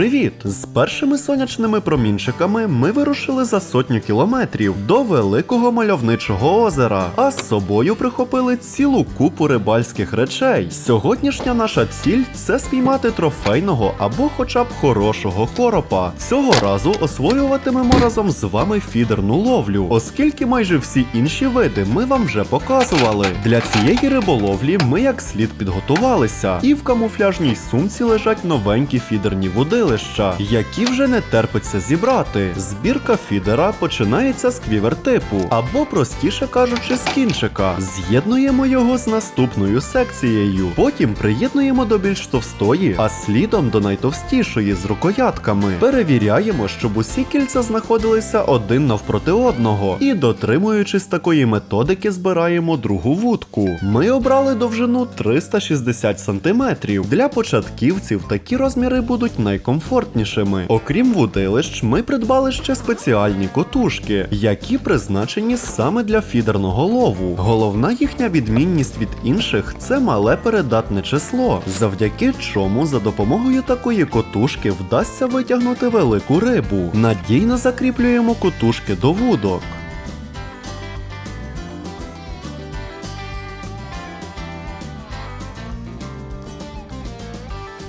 Привіт! З першими сонячними промінчиками ми вирушили за сотню кілометрів до великого мальовничого озера, а з собою прихопили цілу купу рибальських речей. Сьогоднішня наша ціль це спіймати трофейного або хоча б хорошого коропа. Цього разу освоюватимемо разом з вами фідерну ловлю, оскільки майже всі інші види ми вам вже показували. Для цієї риболовлі ми як слід підготувалися, і в камуфляжній сумці лежать новенькі фідерні водилища, які вже не терпиться зібрати. Збірка фідера починається з квівер-типу, або простіше кажучи, з кінчика. З'єднуємо його з наступною секцією. Потім приєднуємо до більш товстої, а слідом до найтовстішої з рукоятками. Перевіряємо, щоб усі кільця знаходилися один навпроти одного. І дотримуючись такої методики, збираємо другу вудку. Ми обрали довжину 360 см. Для початківців такі розміри будуть найкомфортнішими. Окрім вудилищ, ми придбали ще спеціальні котушки, які призначені саме для фідерного лову. Головна їхня відмінність від інших це мале передатне число, завдяки чому за допомогою такої котушки вдасться витягнути велику рибу. Надійно закріплюємо котушки до вудок.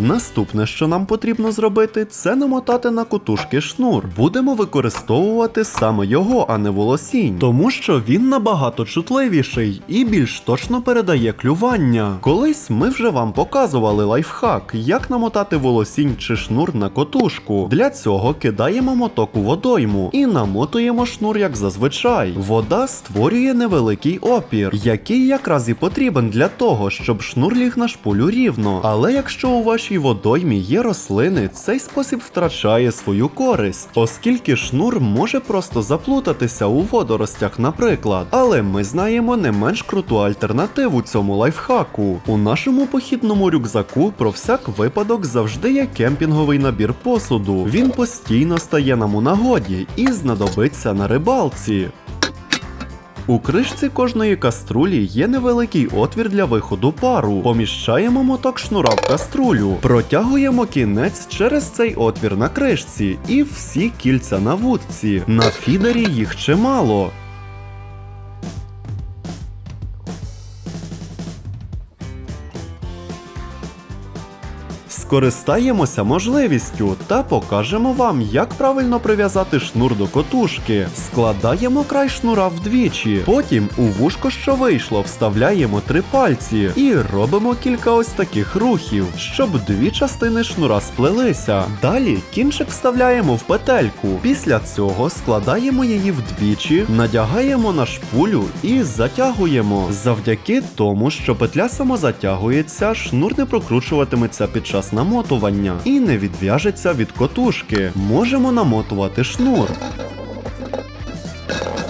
Наступне, що нам потрібно зробити, це намотати на котушки шнур. Будемо використовувати саме його, а не волосінь, тому що він набагато чутливіший і більш точно передає клювання. Колись ми вже вам показували лайфхак, як намотати волосінь чи шнур на котушку. Для цього кидаємо моток у водойму і намотуємо шнур як зазвичай. Вода створює невеликий опір, який якраз і потрібен для того, щоб шнур ліг на шпулю рівно. Але якщо у вашій водоймі є рослини, цей спосіб втрачає свою користь, оскільки шнур може просто заплутатися у водоростях, наприклад. Але ми знаємо не менш круту альтернативу цьому лайфхаку. У нашому похідному рюкзаку про всяк випадок завжди є кемпінговий набір посуду. Він постійно стає нам у нагоді і знадобиться на рибалці. У кришці кожної каструлі є невеликий отвір для виходу пару. Поміщаємо моток шнура в каструлю, протягуємо кінець через цей отвір на кришці і всі кільця на вудці. На фідері їх чимало. Скористаємося можливістю та покажемо вам, як правильно прив'язати шнур до котушки. Складаємо край шнура вдвічі. Потім у вушко, що вийшло, вставляємо три пальці і робимо кілька ось таких рухів, щоб дві частини шнура сплелися. Далі кінчик вставляємо в петельку. Після цього складаємо її вдвічі, надягаємо на шпулю і затягуємо. Завдяки тому, що петля самозатягується, шнур не прокручуватиметься під час намотування і не відв'яжеться від котушки. Можемо намотувати шнур.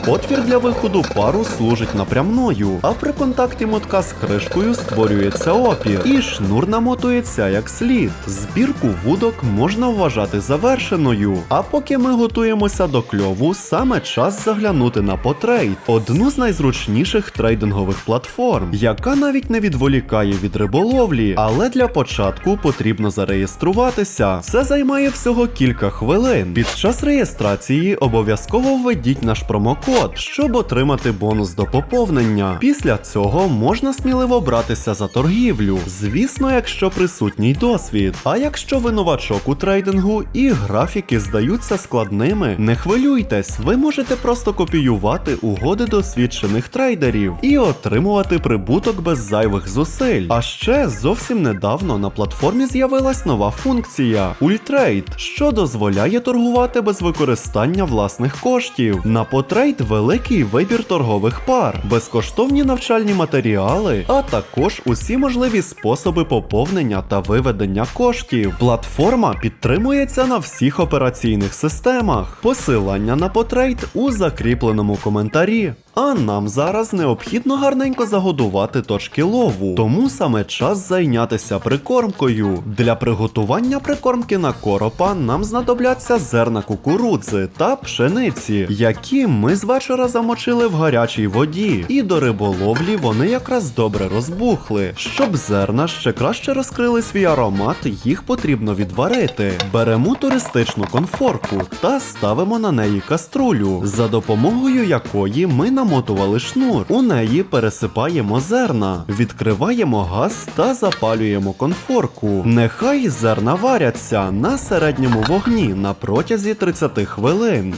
Отвір для виходу пару служить напрямною, а при контакті мотка з кришкою створюється опір, і шнур намотується як слід. Збірку вудок можна вважати завершеною. А поки ми готуємося до кльову, саме час заглянути на потрейд, одну з найзручніших трейдингових платформ, яка навіть не відволікає від риболовлі, але для початку потрібно зареєструватися. Це займає всього кілька хвилин. Під час реєстрації обов'язково введіть наш промокод щоб отримати бонус до поповнення. Після цього можна сміливо братися за торгівлю, звісно, якщо присутній досвід. А якщо ви новачок у трейдингу і графіки здаються складними, не хвилюйтесь, ви можете просто копіювати угоди досвідчених трейдерів і отримувати прибуток без зайвих зусиль. А ще зовсім недавно на платформі з'явилась нова функція Ультрейд, що дозволяє торгувати без використання власних коштів. На потрейд великий вибір торгових пар, безкоштовні навчальні матеріали, а також усі можливі способи поповнення та виведення коштів. Платформа підтримується на всіх операційних системах. Посилання на потрейд у закріпленому коментарі. А нам зараз необхідно гарненько загодувати точки лову, тому саме час зайнятися прикормкою. Для приготування прикормки на коропа нам знадобляться зерна кукурудзи та пшениці, які ми з вечора замочили в гарячій воді. І до риболовлі вони якраз добре розбухли. Щоб зерна ще краще розкрили свій аромат, їх потрібно відварити. Беремо туристичну конфорку та ставимо на неї каструлю, за допомогою якої ми намотували шнур. У неї пересипаємо зерна, відкриваємо газ та запалюємо конфорку. Нехай зерна варяться на середньому вогні на протязі 30 хвилин.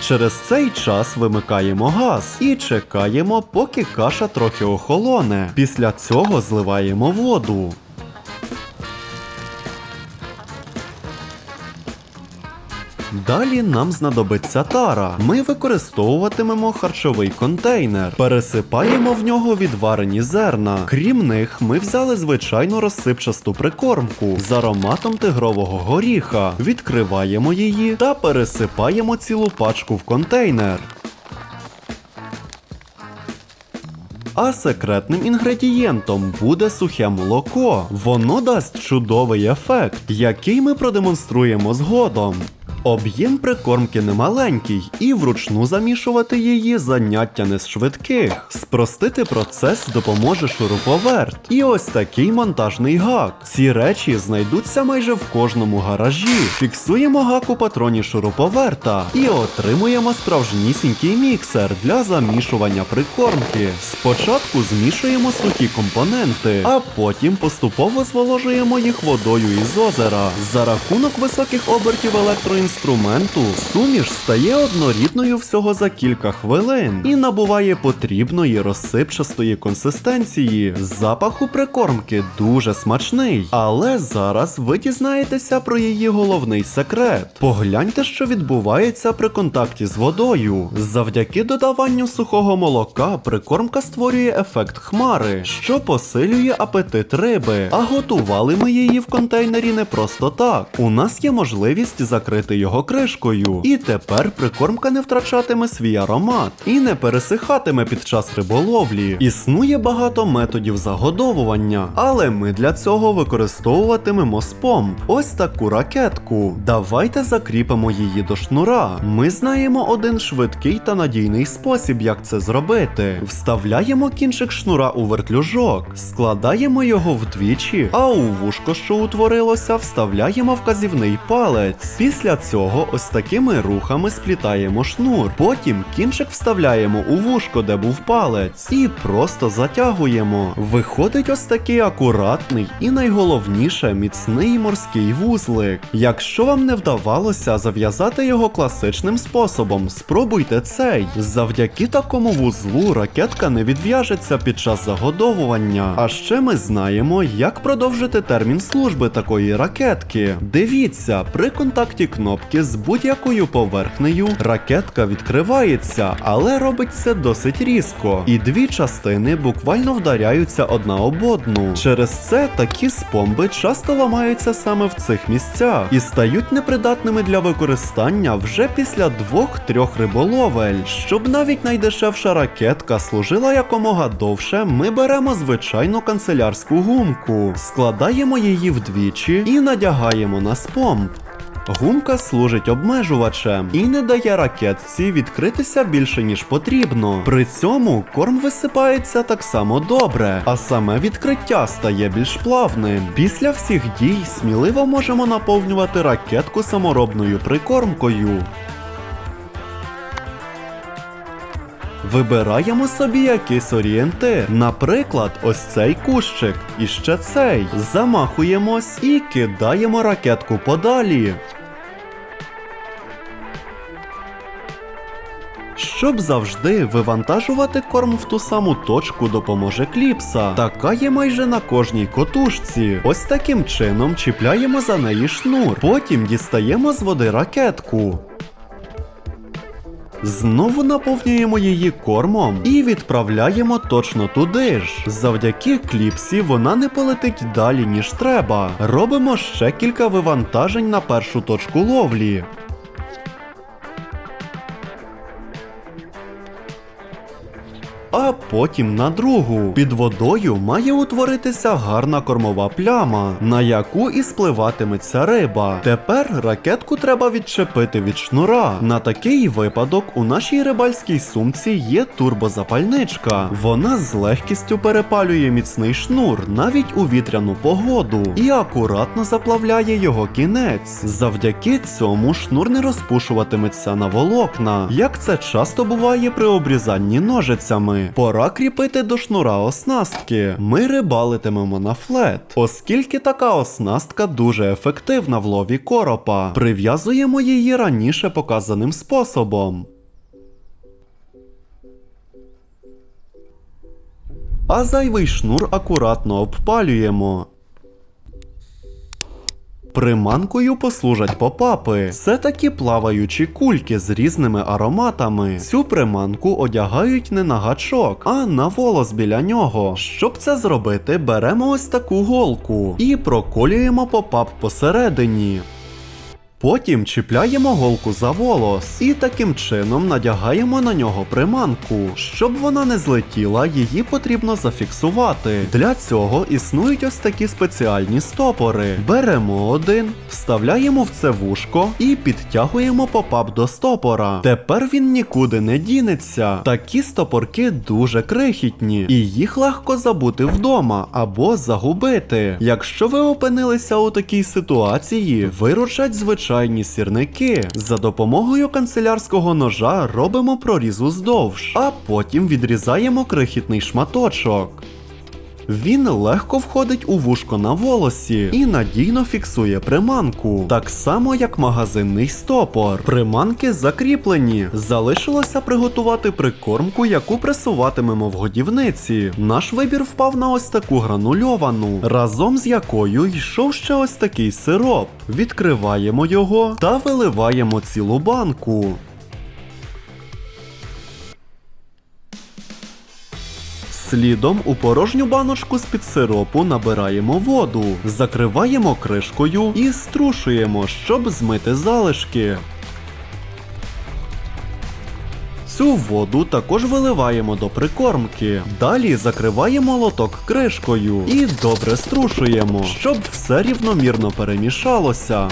Через цей час вимикаємо газ і чекаємо, поки каша трохи охолоне. Після цього зливаємо воду. Далі нам знадобиться тара. Ми використовуватимемо харчовий контейнер, пересипаємо в нього відварені зерна. Крім них, ми взяли звичайну розсипчасту прикормку з ароматом тигрового горіха. Відкриваємо її та пересипаємо цілу пачку в контейнер. А секретним інгредієнтом буде сухе молоко. Воно дасть чудовий ефект, який ми продемонструємо згодом. Об'єм прикормки немаленький, і вручну замішувати її заняття не з швидких. Спростити процес допоможе шуруповерт. І ось такий монтажний гак. Ці речі знайдуться майже в кожному гаражі. Фіксуємо гак у патроні шуруповерта і отримуємо справжнісінький міксер для замішування прикормки. Спочатку змішуємо сухі компоненти, а потім поступово зволожуємо їх водою із озера. За рахунок високих обертів електроінструменту суміш стає однорідною всього за кілька хвилин і набуває потрібної розсипчастої консистенції. Запах у прикормки дуже смачний, але зараз ви дізнаєтеся про її головний секрет. Погляньте, що відбувається при контакті з водою. Завдяки додаванню сухого молока прикормка створює ефект хмари, що посилює апетит риби. А готували ми її в контейнері не просто так. У нас є можливість закрити його кришкою. І тепер прикормка не втрачатиме свій аромат і не пересихатиме під час риболовлі. Існує багато методів загодовування, але ми для цього використовуватимемо спомб. Ось таку ракетку. Давайте закріпимо її до шнура. Ми знаємо один швидкий та надійний спосіб, як це зробити. Вставляємо кінчик шнура у вертлюжок, складаємо його вдвічі, а у вушко, що утворилося, вставляємо вказівний палець. Після цього ось такими рухами сплітаємо шнур. Потім кінчик вставляємо у вушко, де був палець, і просто затягуємо. Виходить ось такий акуратний і найголовніше міцний морський вузлик. Якщо вам не вдавалося зав'язати його класичним способом, спробуйте цей. Завдяки такому вузлу ракетка не відв'яжеться під час загодовування. А ще ми знаємо, як продовжити термін служби такої ракетки. Дивіться, при контакті кнопки з будь-якою поверхнею ракетка відкривається, але робить це досить різко. І дві частини буквально вдаряються одна об одну. Через це такі спомби часто ламаються саме в цих місцях і стають непридатними для використання вже після двох-трьох риболовель. Щоб навіть найдешевша ракетка служила якомога довше, ми беремо звичайну канцелярську гумку, складаємо її вдвічі і надягаємо на спомб. Гумка служить обмежувачем і не дає ракетці відкритися більше ніж потрібно. При цьому корм висипається так само добре, а саме відкриття стає більш плавним. Після всіх дій сміливо можемо наповнювати ракетку саморобною прикормкою. Вибираємо собі якийсь орієнтир. Наприклад, ось цей кущик і ще цей. Замахуємось і кидаємо ракетку подалі. Щоб завжди вивантажувати корм в ту саму точку допоможе кліпса. Така є майже на кожній котушці. Ось таким чином чіпляємо за неї шнур. Потім дістаємо з води ракетку. Знову наповнюємо її кормом і відправляємо точно туди ж. Завдяки кліпсі вона не полетить далі, ніж треба. Робимо ще кілька вивантажень на першу точку ловлі. А потім на другу. Під водою має утворитися гарна кормова пляма, на яку і спливатиметься риба. Тепер ракетку треба відчепити від шнура. На такий випадок у нашій рибальській сумці є турбозапальничка. Вона з легкістю перепалює міцний шнур навіть у вітряну погоду і акуратно заплавляє його кінець. Завдяки цьому шнур не розпушуватиметься на волокна, як це часто буває при обрізанні ножицями. Пора кріпити до шнура оснастки. Ми рибалитимемо на флет, оскільки така оснастка дуже ефективна в лові коропа. Прив'язуємо її раніше показаним способом. А зайвий шнур акуратно обпалюємо. Приманкою послужать попапи. Це такі плаваючі кульки з різними ароматами. Цю приманку одягають не на гачок, а на волос біля нього. Щоб це зробити, беремо ось таку голку і проколюємо попап посередині. Потім чіпляємо голку за волос і таким чином надягаємо на нього приманку. Щоб вона не злетіла, її потрібно зафіксувати. Для цього існують ось такі спеціальні стопори. Беремо один, вставляємо в це вушко і підтягуємо попап до стопора. Тепер він нікуди не дінеться. Такі стопорки дуже крихітні, і їх легко забути вдома або загубити. Якщо ви опинилися у такій ситуації, виручать звичайні сірники. За допомогою канцелярського ножа робимо проріз уздовж, а потім відрізаємо крихітний шматочок. Він легко входить у вушко на волосі і надійно фіксує приманку, так само як магазинний стопор. Приманки закріплені. Залишилося приготувати прикормку, яку пресуватимемо в годівниці. Наш вибір впав на ось таку гранульовану, разом з якою йшов ще ось такий сироп. Відкриваємо його та виливаємо цілу банку. Слідом у порожню баночку з-під сиропу набираємо воду, закриваємо кришкою і струшуємо, щоб змити залишки. Цю воду також виливаємо до прикормки. Далі закриваємо лоток кришкою і добре струшуємо, щоб все рівномірно перемішалося.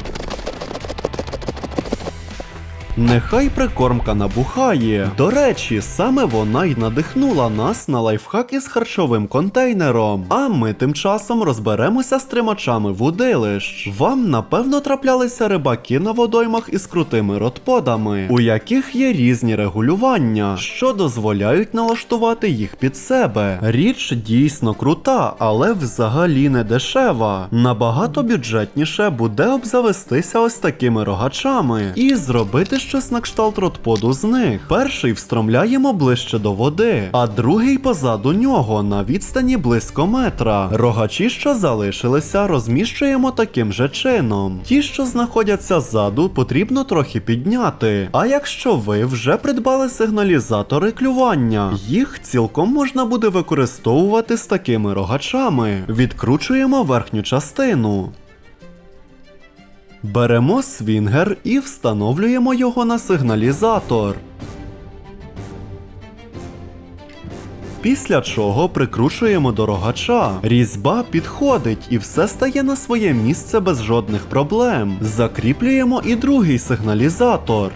Нехай прикормка набухає. До речі, саме вона й надихнула нас на лайфхак із харчовим контейнером. А ми тим часом розберемося з тримачами вудилищ. Вам напевно траплялися рибаки на водоймах із крутими ротподами, у яких є різні регулювання, що дозволяють налаштувати їх під себе. Річ дійсно крута, але взагалі не дешева. Набагато бюджетніше буде обзавестися ось такими рогачами і зробити щось на кшталт ротподу з них. Перший встромляємо ближче до води, а другий позаду нього на відстані близько метра. Рогачі, що залишилися, розміщуємо таким же чином. Ті, що знаходяться ззаду, потрібно трохи підняти. А якщо ви вже придбали сигналізатори клювання, їх цілком можна буде використовувати з такими рогачами. Відкручуємо верхню частину. Беремо свінгер і встановлюємо його на сигналізатор. Після чого прикручуємо до рогача. Різьба підходить і все стає на своє місце без жодних проблем. Закріплюємо і другий сигналізатор.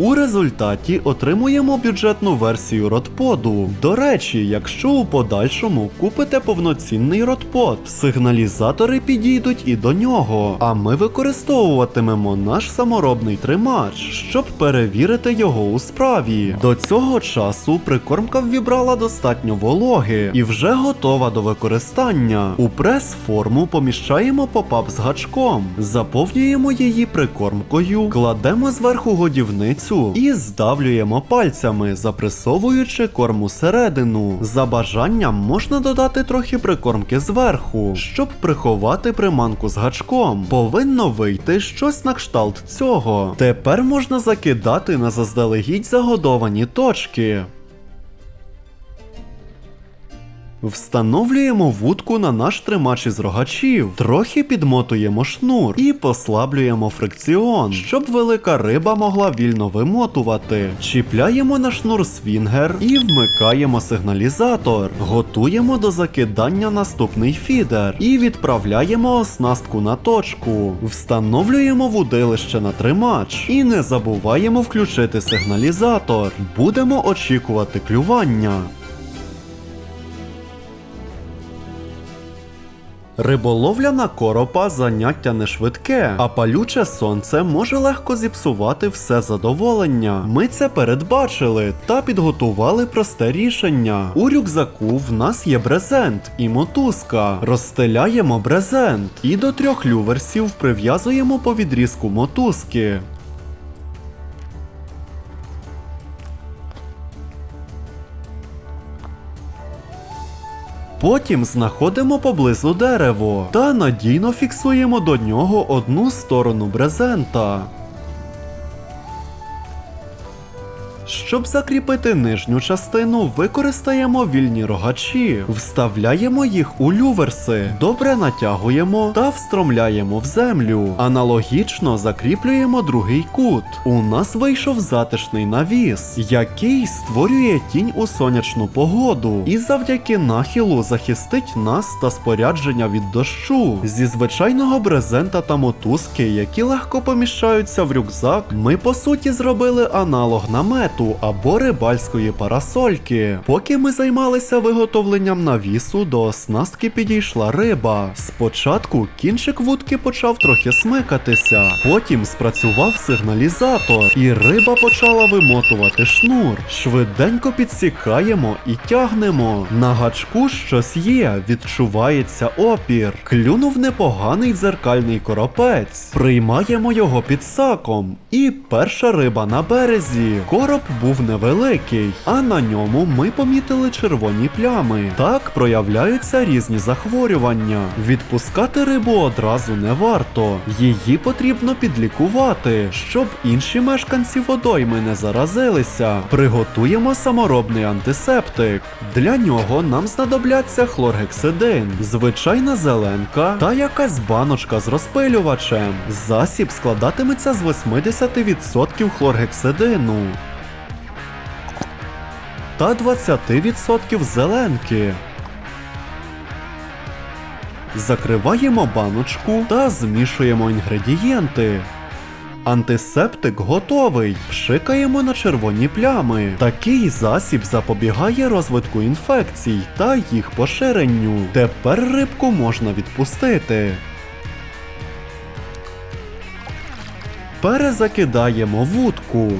У результаті отримуємо бюджетну версію ротподу. До речі, якщо у подальшому купите повноцінний ротпод, сигналізатори підійдуть і до нього, а ми використовуватимемо наш саморобний тримач, щоб перевірити його у справі. До цього часу прикормка ввібрала достатньо вологи і вже готова до використання. У прес-форму поміщаємо попап з гачком, заповнюємо її прикормкою, кладемо зверху годівницю і здавлюємо пальцями, запресовуючи корм усередину. За бажанням можна додати трохи прикормки зверху, щоб приховати приманку з гачком. Повинно вийти щось на кшталт цього. Тепер можна закидати на заздалегідь загодовані точки. Встановлюємо вудку на наш тримач із рогачів, трохи підмотуємо шнур і послаблюємо фрикціон, щоб велика риба могла вільно вимотувати. Чіпляємо на шнур свінгер і вмикаємо сигналізатор. Готуємо до закидання наступний фідер і відправляємо оснастку на точку. Встановлюємо вудилище на тримач і не забуваємо включити сигналізатор. Будемо очікувати клювання. Риболовля на коропа заняття не швидке, а палюче сонце може легко зіпсувати все задоволення. Ми це передбачили та підготували просте рішення. У рюкзаку в нас є брезент і мотузка. Розстеляємо брезент і до трьох люверсів прив'язуємо по відрізку мотузки. Потім знаходимо поблизу дерево та надійно фіксуємо до нього одну сторону брезента. Щоб закріпити нижню частину, використаємо вільні рогачі, вставляємо їх у люверси, добре натягуємо та встромляємо в землю. Аналогічно закріплюємо другий кут. У нас вийшов затишний навіс, який створює тінь у сонячну погоду, і завдяки нахилу захистить нас та спорядження від дощу. Зі звичайного брезента та мотузки, які легко поміщаються в рюкзак, ми по суті зробили аналог намету або рибальської парасольки. Поки ми займалися виготовленням навісу, до оснастки підійшла риба. Спочатку кінчик вудки почав трохи смикатися, потім спрацював сигналізатор, і риба почала вимотувати шнур. Швиденько підсікаємо і тягнемо. На гачку щось є, відчувається опір. Клюнув непоганий дзеркальний коропець. Приймаємо його під саком. І перша риба на березі. Короб був невеликий, а на ньому ми помітили червоні плями. Так проявляються різні захворювання. Відпускати рибу одразу не варто. Її потрібно підлікувати, щоб інші мешканці водойми не заразилися. Приготуємо саморобний антисептик. Для нього нам знадобляться хлоргексидин, звичайна зеленка та якась баночка з розпилювачем. Засіб складатиметься з 80% хлоргексидину та 20% зеленки. Закриваємо баночку та змішуємо інгредієнти. Антисептик готовий. Пшикаємо на червоні плями. Такий засіб запобігає розвитку інфекцій та їх поширенню. Тепер рибку можна відпустити. Перезакидаємо вудку.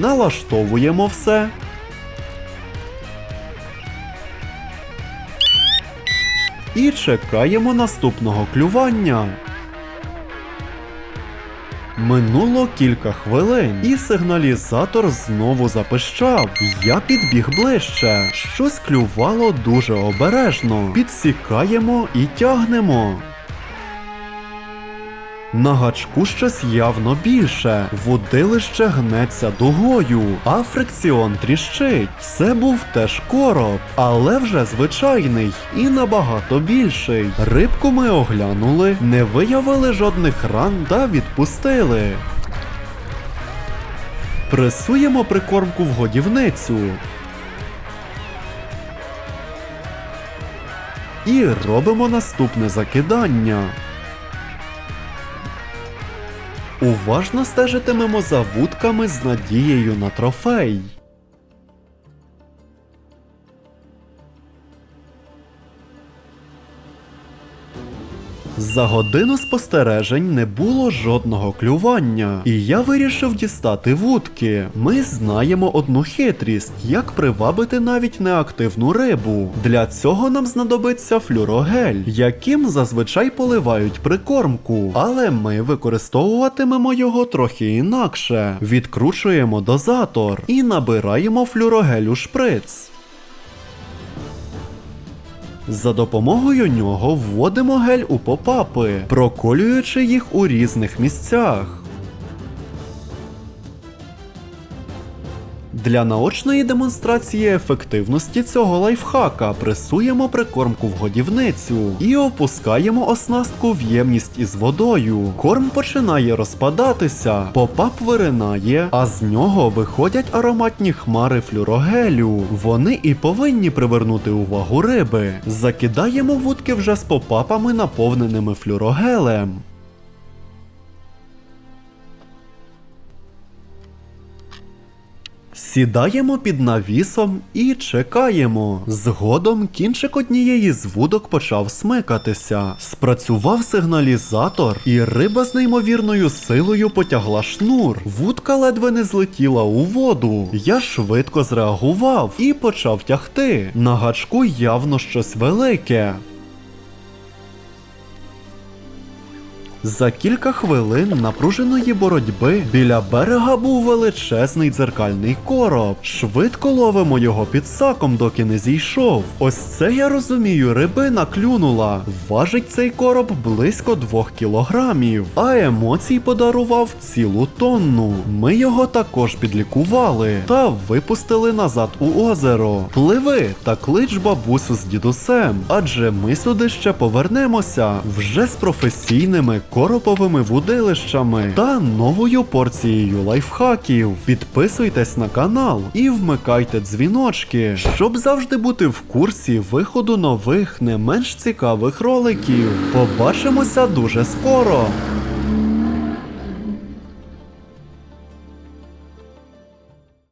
Налаштовуємо все. І чекаємо наступного клювання. Минуло кілька хвилин, і сигналізатор знову запищав. Я підбіг ближче. Щось клювало дуже обережно. Підсікаємо і тягнемо. На гачку щось явно більше, водилище гнеться дугою, а фрикціон тріщить. Це був теж короб, але вже звичайний і набагато більший. Рибку ми оглянули, не виявили жодних ран та відпустили. Пресуємо прикормку в годівницю. І робимо наступне закидання. Уважно стежитимемо за вудками з надією на трофей. За годину спостережень не було жодного клювання, і я вирішив дістати вудки. Ми знаємо одну хитрість, як привабити навіть неактивну рибу. Для цього нам знадобиться флюрогель, яким зазвичай поливають прикормку, але ми використовуватимемо його трохи інакше. Відкручуємо дозатор і набираємо флюрогель у шприц. За допомогою нього вводимо гель у попапи, проколюючи їх у різних місцях. Для наочної демонстрації ефективності цього лайфхака пресуємо прикормку в годівницю і опускаємо оснастку в ємність із водою. Корм починає розпадатися, попап виринає, а з нього виходять ароматні хмари флюрогелю. Вони і повинні привернути увагу риби. Закидаємо вудки вже з попапами, наповненими флюрогелем. Сідаємо під навісом і чекаємо. Згодом кінчик однієї з вудок почав смикатися. Спрацював сигналізатор, і риба з неймовірною силою потягла шнур. Вудка ледве не злетіла у воду. Я швидко зреагував і почав тягти. На гачку явно щось велике. За кілька хвилин напруженої боротьби біля берега був величезний дзеркальний короб. Швидко ловимо його під саком, доки не зійшов. Ось це я розумію, рибина клюнула. Важить цей короб близько двох кілограмів, а емоцій подарував цілу тонну. Ми його також підлікували та випустили назад у озеро. Пливи та клич бабусю з дідусем, адже ми сюди ще повернемося вже з професійними короповими вуделищами та новою порцією лайфхаків. Підписуйтесь на канал і вмикайте дзвіночки, щоб завжди бути в курсі виходу нових не менш цікавих роликів. Побачимося дуже скоро!